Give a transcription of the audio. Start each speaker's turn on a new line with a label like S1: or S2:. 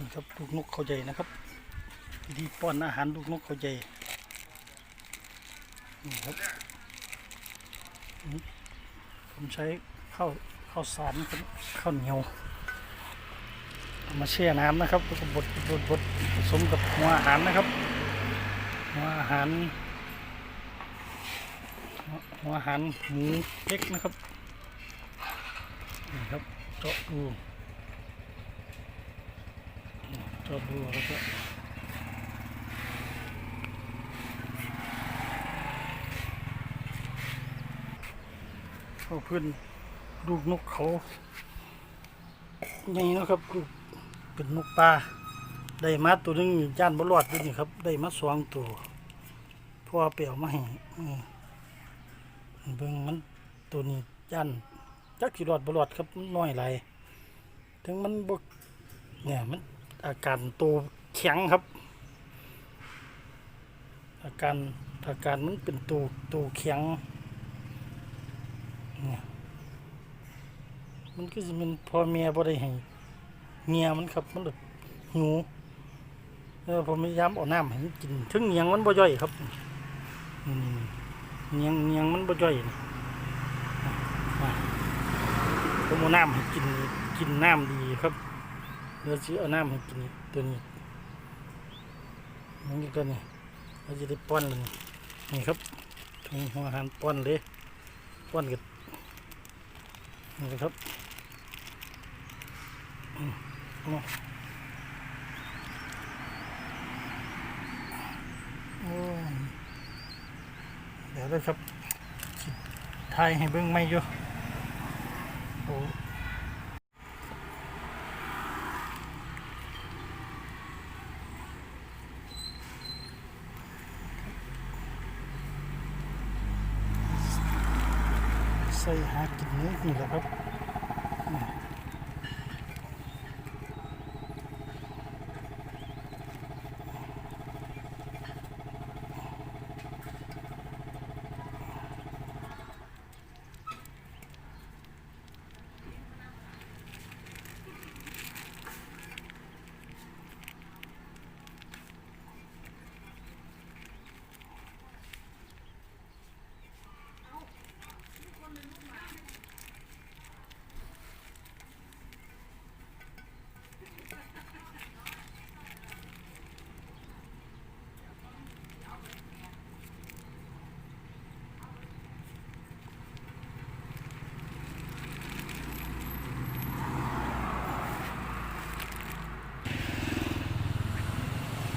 S1: นี่ครับลูกนกเขาใหญ่นะครับวิธีป้อนอาหารลูกนกเขาใหญ่นี่ครับผมใช้ข้าวข้าวสารครับข้าวเหนียวเอามาแช่น้ำนะครับแล้วก็บดบดบดผสมกับหัวอาหารนะครับหัวอาหารหัวหัวอาหารหมูเล็กนะครับนี่ครับเจาะดู จอดดูแล้วก็เขาเพื่อนลูกนกเขาอย่นี้นะครับลูกเป็นนกปลาได้มาตัวนึงย่านบรอดด้วยนี่ครับ ได้มาสองตัวพ่อเปลี่ยวมาให้อืมเบิ่งมันตัวนี้ย่านจักสิรอดบรอดครับน้อยไหลถึงมันบกเนี่ยมัน อาการตัวแข็งครับ อาการอาการมันเป็นตัวตัวแข็งเนี่ยมันก็จะเป็นพ่อเมียบ่ได้ให้เมียมันครับมันแบบหิวแล้วผมพยายามเอาน้ำให้กินถึงเนียงมันบ่ย่อยครับเนียงเนียงมันบ่ย่อยนะผมเอาน้ำให้กินกินน้ำดีครับ เดี๋ยวซื้อเอาน้ำให้กินตัวนี้นี่ตัวนี้เราจะได้ป้อนเลยนี่ครับนี่หัวอาหารป้อนเลยป้อนกันนี่ครับมเอาโอ้เดี๋ยวเลยครับสิทายให้เบิ้งไม่อยู่ ใส่หากินนี้นี่แหละครับ